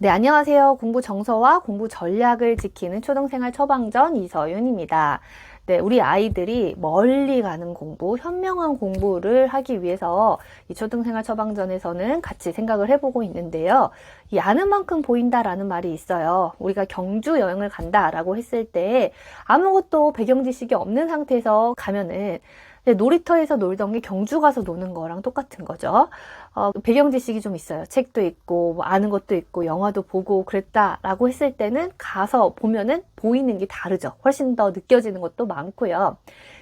네, 안녕하세요. 공부 정서와 공부 전략을 지키는 초등생활 처방전 이서윤입니다. 네, 우리 아이들이 멀리 가는 공부, 현명한 공부를 하기 위해서 이 초등생활 처방전에서는 같이 생각을 해보고 있는데요. 이 아는 만큼 보인다라는 말이 있어요. 우리가 경주 여행을 간다라고 했을 때 아무것도 배경 지식이 없는 상태에서 가면은 네, 놀이터에서 놀던 게 경주 가서 노는 거랑 똑같은 거죠. 어, 배경 지식이 좀 있어요. 책도 있고, 뭐 아는 것도 있고, 영화도 보고 그랬다라고 했을 때는 가서 보면은 보이는 게 다르죠. 훨씬 더 느껴지는 것도 많고요.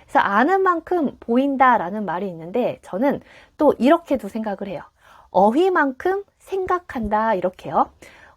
그래서 아는 만큼 보인다라는 말이 있는데 저는 또 이렇게도 생각을 해요. 어휘만큼 생각한다 이렇게요.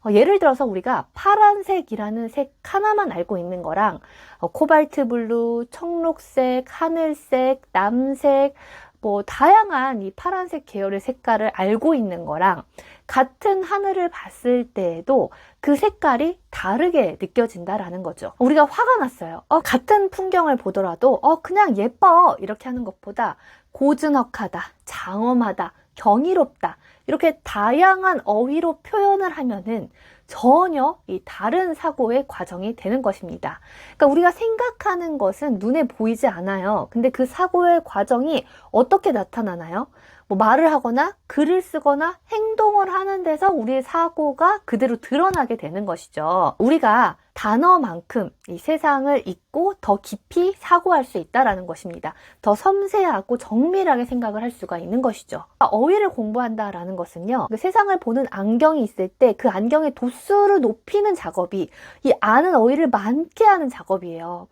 어, 예를 들어서 우리가 파란색이라는 색 하나만 알고 있는 거랑 어, 코발트 블루, 청록색, 하늘색, 남색, 뭐 다양한 이 파란색 계열의 색깔을 알고 있는 거랑 같은 하늘을 봤을 때에도 그 색깔이 다르게 느껴진다라는 거죠. 우리가 화가 났어요. 어, 같은 풍경을 보더라도 어, 그냥 예뻐 이렇게 하는 것보다 고즈넉하다, 장엄하다, 경이롭다 이렇게 다양한 어휘로 표현을 하면은 전혀 이 다른 사고의 과정이 되는 것입니다. 그러니까 우리가 생각하는 것은 눈에 보이지 않아요. 근데 그 사고의 과정이 어떻게 나타나나요? 뭐 말을 하거나 글을 쓰거나 행동을 하는 데서 우리의 사고가 그대로 드러나게 되는 것이죠. 우리가 단어만큼 이 세상을 잊고 더 깊이 사고할 수 있다라는 것입니다. 더 섬세하고 정밀하게 생각을 할 수가 있는 것이죠. 어휘를 공부한다라는 것은요. 그 세상을 보는 안경이 있을 때 그 안경의 도수를 높이는 작업이 이 아는 어휘를 많게 하는 작업이에요.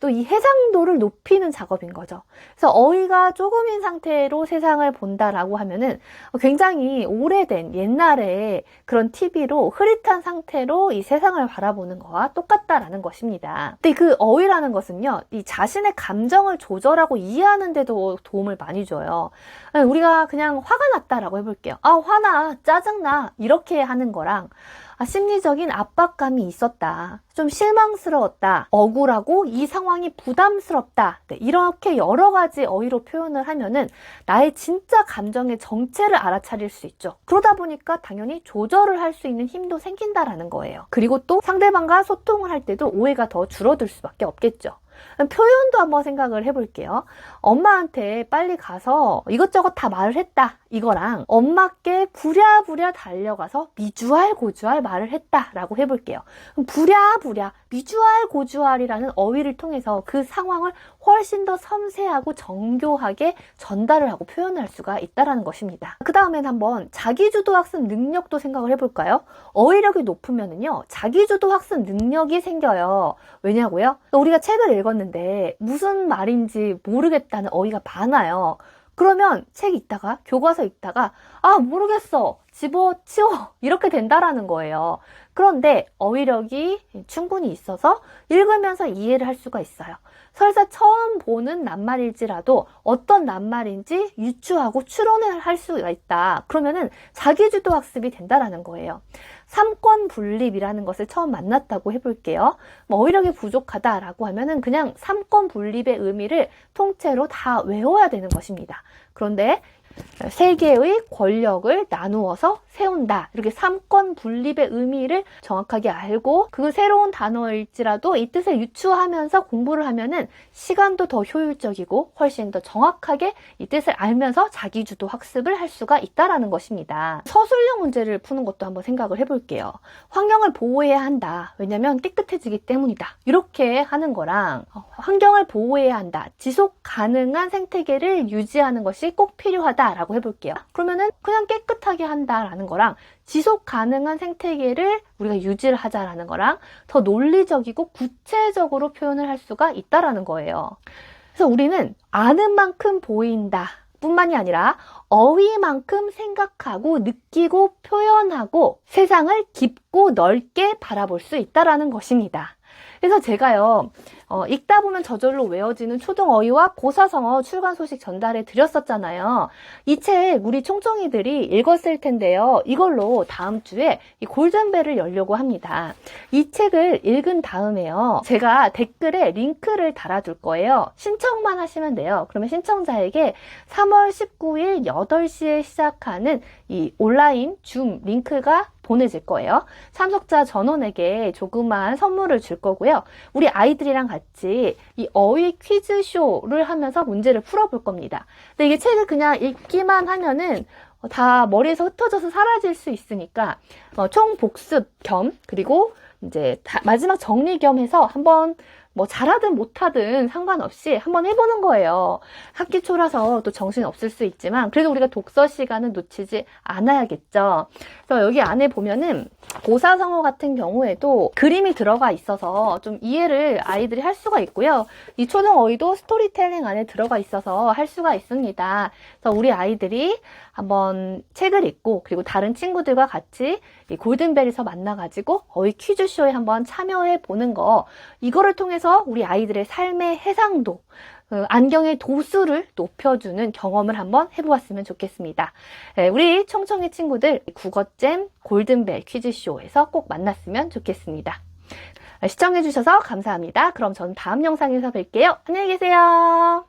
또 이 해상도를 높이는 작업인 거죠. 그래서 어휘가 조금인 상태로 세상을 본다라고 하면은 굉장히 오래된 옛날에 그런 TV로 흐릿한 상태로 이 세상을 바라보는 거와 똑같다라는 것입니다. 근데 그 어휘라는 것은요, 이 자신의 감정을 조절하고 이해하는 데도 도움을 많이 줘요. 우리가 그냥 화가 났다라고 해볼게요. 아, 화나, 짜증나, 이렇게 하는 거랑 아, 심리적인 압박감이 있었다. 좀 실망스러웠다. 억울하고 이 상황이 부담스럽다. 네, 이렇게 여러 가지 어휘로 표현을 하면은 나의 진짜 감정의 정체를 알아차릴 수 있죠. 그러다 보니까 당연히 조절을 할 수 있는 힘도 생긴다라는 거예요. 그리고 또 상대방과 소통을 할 때도 오해가 더 줄어들 수밖에 없겠죠. 표현도 한번 생각을 해볼게요. 엄마한테 빨리 가서 이것저것 다 말을 했다. 이거랑 엄마께 부랴부랴 달려가서 미주알 고주알 말을 했다라고 해볼게요. 부랴부랴 미주알 고주알이라는 어휘를 통해서 그 상황을 훨씬 더 섬세하고 정교하게 전달을 하고 표현을 할 수가 있다라는 것입니다. 그 다음엔 한번 자기주도 학습 능력도 생각을 해볼까요? 어휘력이 높으면은요 자기주도 학습 능력이 생겨요. 왜냐고요? 우리가 책을 읽었는데 무슨 말인지 모르겠다 는 어휘가 많아요. 그러면 책 읽다가 교과서 읽다가 아 모르겠어 집어치워 이렇게 된다라는 거예요. 그런데 어휘력이 충분히 있어서 읽으면서 이해를 할 수가 있어요. 설사 처음 보는 낱말일지라도 어떤 낱말인지 유추하고 추론을 할 수가 있다. 그러면은 자기주도 학습이 된다라는 거예요. 삼권 분립이라는 것을 처음 만났다고 해볼게요. 뭐 어휘력이 부족하다라고 하면은 그냥 삼권 분립의 의미를 통째로 다 외워야 되는 것입니다. 그런데 세 개의 권력을 나누어서 세운다. 이렇게 삼권 분립의 의미를 정확하게 알고 그 새로운 단어일지라도 이 뜻을 유추하면서 공부를 하면은 시간도 더 효율적이고 훨씬 더 정확하게 이 뜻을 알면서 자기주도 학습을 할 수가 있다라는 것입니다. 서술형 문제를 푸는 것도 한번 생각을 해볼게요. 환경을 보호해야 한다. 왜냐면 깨끗해지기 때문이다. 이렇게 하는 거랑 어, 환경을 보호해야 한다. 지속 가능한 생태계를 유지하는 것이 꼭 필요하다 라고 해볼게요. 그러면은 그냥 깨끗하게 한다라는 거랑 지속 가능한 생태계를 우리가 유지를 하자라는 거랑 더 논리적이고 구체적으로 표현을 할 수가 있다라는 거예요. 그래서 우리는 아는 만큼 보인다. 뿐만이 아니라 어휘만큼 생각하고 느끼고 표현하고 세상을 깊고 넓게 바라볼 수 있다라는 것입니다. 그래서 제가요, 어, 읽다 보면 저절로 외워지는 초등어휘와 고사성어 출간 소식 전달해 드렸었잖아요. 이 책 우리 총총이들이 읽었을 텐데요. 이걸로 다음 주에 이 골든벨을 열려고 합니다. 이 책을 읽은 다음에요. 제가 댓글에 링크를 달아둘 거예요. 신청만 하시면 돼요. 그러면 신청자에게 3월 19일 8시에 시작하는 이 온라인 줌 링크가 보내질 거예요. 참석자 전원에게 조그만 선물을 줄 거고요. 우리 아이들이랑 같이 이 어휘 퀴즈쇼를 하면서 문제를 풀어볼 겁니다. 근데 이게 책을 그냥 읽기만 하면은 다 머리에서 흩어져서 사라질 수 있으니까 어, 총 복습 겸 그리고 이제 다- 마지막 정리 겸 해서 한번 뭐 잘하든 못하든 상관없이 한번 해보는 거예요. 학기 초라서 또 정신 없을 수 있지만 그래도 우리가 독서 시간은 놓치지 않아야겠죠. 그래서 여기 안에 보면은 고사성어 같은 경우에도 그림이 들어가 있어서 좀 이해를 아이들이 할 수가 있고요. 이 초등 어휘도 스토리텔링 안에 들어가 있어서 할 수가 있습니다. 그래서 우리 아이들이 한번 책을 읽고 그리고 다른 친구들과 같이 이 골든벨에서 만나가지고 어휘 퀴즈쇼에 한번 참여해 보는 거 이거를 통해서 우리 아이들의 삶의 해상도 어, 안경의 도수를 높여주는 경험을 한번 해보았으면 좋겠습니다. 네, 우리 청청이 친구들 국어잼 골든벨 퀴즈쇼에서 꼭 만났으면 좋겠습니다. 시청해주셔서 감사합니다. 그럼 전 다음 영상에서 뵐게요. 안녕히 계세요.